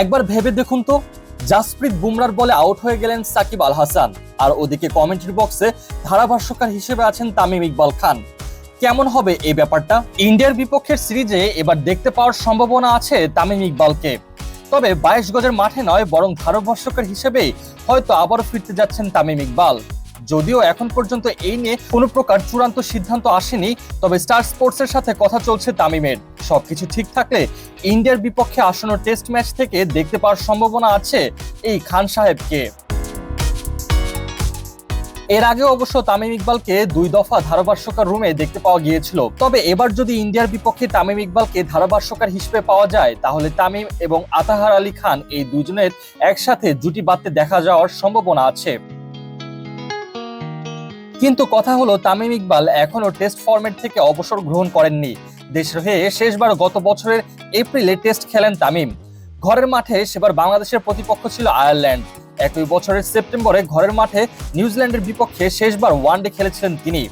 একবার ভেবে দেখুন তো। জাসপ্রীত বুমরার বলে আউট হয়ে গেলেন সাকিব আল হাসান আর ওদিকে কমেন্ট্রি বক্সে ধারাভাষ্যকার হিসেবে আছেন তামিম ইকবাল খান। কেমন হবে এই ব্যাপারটা? ইন্ডিয়ার বিপক্ষের সিরিজে এবার দেখতে পাওয়ার সম্ভাবনা আছে তামিম ইকবালকে। তবে বাইশ গজের মাঠে নয়, বরং ধারাভাষ্যকার হিসেবেই হয়তো আবারও ফিরতে যাচ্ছেন তামিম ইকবাল। যদিও এখন পর্যন্ত এই নিয়ে কোনো প্রকার চূড়ান্ত সিদ্ধান্ত আসেনি, তবে স্টার স্পোর্টসের সাথে কথা চলছে তামিমের। সবকিছু ঠিক থাকলে ইন্ডিয়ার বিপক্ষে আসন্ন টেস্ট ম্যাচ থেকে দেখতে পাওয়ার সম্ভাবনা আছে এই খান সাহেবকে। এর আগে অবশ্য তামিম ইকবালকে দুই দফা ধারাভাষ্যকার রুমে দেখতে পাওয়া গিয়েছিল। তবে এবার যদি ইন্ডিয়ার বিপক্ষে তামিম ইকবালকে ধারাভাষ্যকার হিসেবে পাওয়া যায়, তাহলে তামিম এবং আতাহার আলী খান এই দুজনের একসাথে জুটি বাঁধতে দেখা যাওয়ার সম্ভাবনা আছে। কিন্তু কথা হলো, তামিম ইকবাল এখনও টেস্ট ফরম্যাট থেকে অবসর গ্রহণ করেননি। দেশের হয়ে শেষবার গত বছরের এপ্রিলে টেস্ট খেলেন তামিম। ঘরের মাঠে সেবার বাংলাদেশের প্রতিপক্ষ ছিল আয়ারল্যান্ড। একই বছরের সেপ্টেম্বরে ঘরের মাঠে নিউজিল্যান্ডের বিপক্ষে শেষবার ওয়ানডে খেলেছিলেন তিনি।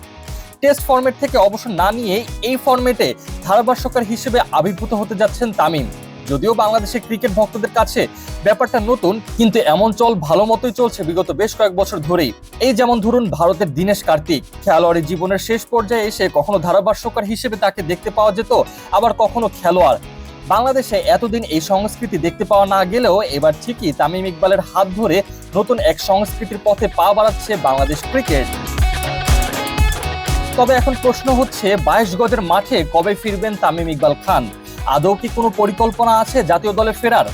টেস্ট ফরম্যাট থেকে অবসর না নিয়ে এই ফরম্যাটে ধারাভাষ্যকার হিসেবে আবির্ভূত হতে যাচ্ছেন তামিম। যদিও বাংলাদেশের ক্রিকেট ভক্তদের কাছে ব্যাপারটা নতুন, কিন্তু এমন চল ভালো মতোই চলছে বিগত বেশ কয়েক বছর ধরেই। এই যেমন ধরুন ভারতের দীনেশ কার্তিক, খেলোয়াড়ি জীবনের শেষ পর্যায়ে এসে কখনো ধারাভাষ্যকার হিসেবে তাকে দেখতে পাওয়া যেত, আবার কখনো খেলোয়াড়। বাংলাদেশে এতদিন এই সংস্কৃতি দেখতে পাওয়া না গেলেও এবার ঠিকই তামিম ইকবালের হাত ধরে নতুন এক সংস্কৃতির পথে পা বাড়াচ্ছে বাংলাদেশ ক্রিকেট। তবে এখন প্রশ্ন হচ্ছে, বাইশ গজের মাঠে কবে ফিরবেন তামিম ইকবাল খান? আদৌ কি কোনো পরিকল্পনা আছে জাতীয় দলে ফেরার?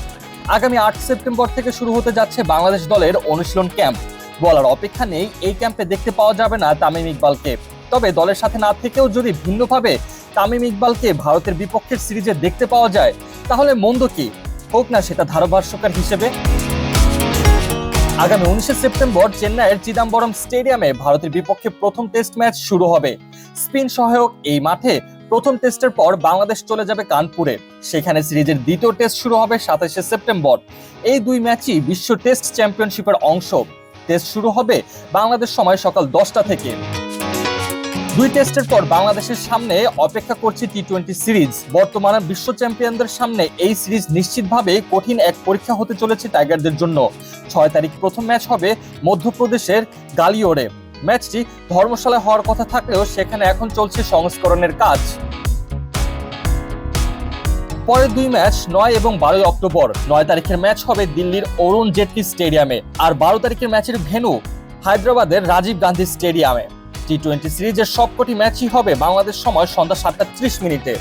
আগামী আট সেপ্টেম্বর থেকে শুরু হতে যাচ্ছে বাংলাদেশ দলের অনুশীলন ক্যাম্প। বলার অপেক্ষা নেই, এই ক্যাম্পে দেখতে পাওয়া যাবে না তামিম ইকবালকে। তবে দলের সাথে না থেকেও যদি ভিন্নভাবে তামিম ইকবালকে ভারতের বিপক্ষের সিরিজে দেখতে পাওয়া যায়, তাহলে মন্দ কি? হোক না, সেটা ধারাভাষ্যকার হিসেবে। আগামী উনিশে সেপ্টেম্বর চেন্নাইয়ের চিদাম্বরম স্টেডিয়ামে ভারতের বিপক্ষে প্রথম টেস্ট ম্যাচ শুরু হবে। স্পিন সহায়ক এই মাঠে প্রথম টেস্টের পর বাংলাদেশ চলে যাবে কানপুরে। সেখানে সিরিজের দ্বিতীয় টেস্ট শুরু হবে সাতাশে সেপ্টেম্বর। এই দুই ম্যাচই বিশ্ব টেস্ট চ্যাম্পিয়নশিপের অংশ। টেস্ট শুরু হবে বাংলাদেশ সময় সকাল দশটা থেকে। দুই টেস্টের পর বাংলাদেশের সামনে অপেক্ষা করছে টি টোয়েন্টি সিরিজ। বর্তমানে বিশ্ব চ্যাম্পিয়নদের সামনে এই সিরিজ নিশ্চিতভাবে কঠিন এক পরীক্ষা হতে চলেছে টাইগারদের জন্য। ছয় তারিখ প্রথম ম্যাচ হবে মধ্যপ্রদেশের গালিওরে। ম্যাচটি ধর্মশালায় হওয়ার কথা থাকলেও সেখানে এখন চলছে সংস্করণের কাজ। পরের দুই ম্যাচ নয় এবং বারোই অক্টোবর। নয় তারিখের ম্যাচ হবে দিল্লির অরুণ জেটলি স্টেডিয়ামে আর বারো তারিখের ম্যাচের ভেন্যু হায়দ্রাবাদের রাজীব গান্ধী স্টেডিয়ামে। টি টোয়েন্টি সিরিজের সবকটি ম্যাচই হবে বাংলাদেশ সময় সন্ধ্যা সাতটা ত্রিশ মিনিটে।